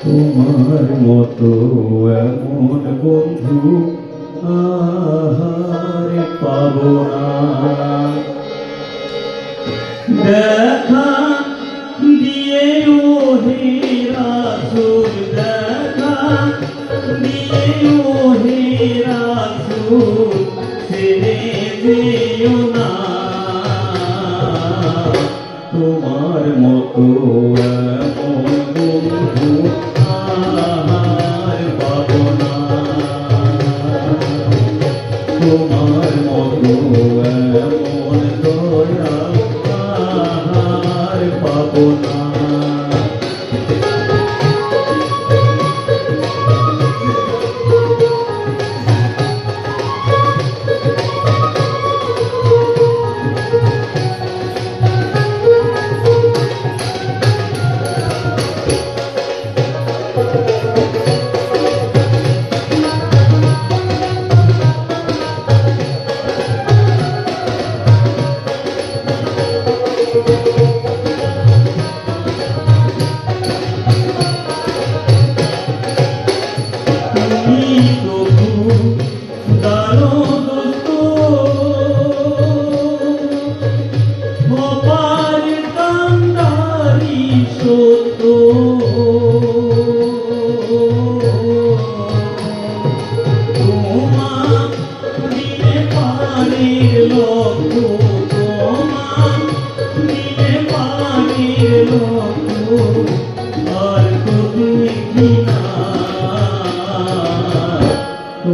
তোমার মতো এমন বন্ধু পাব না। দেখা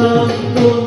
come.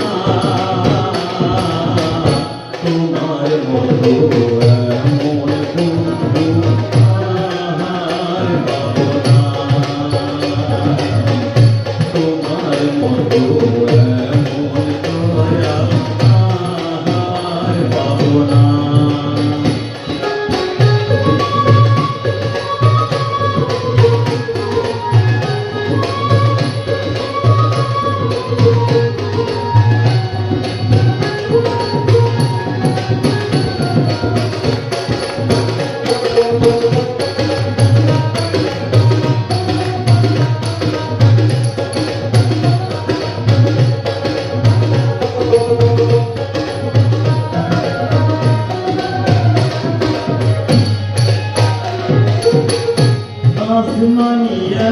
মানিয়া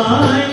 আয়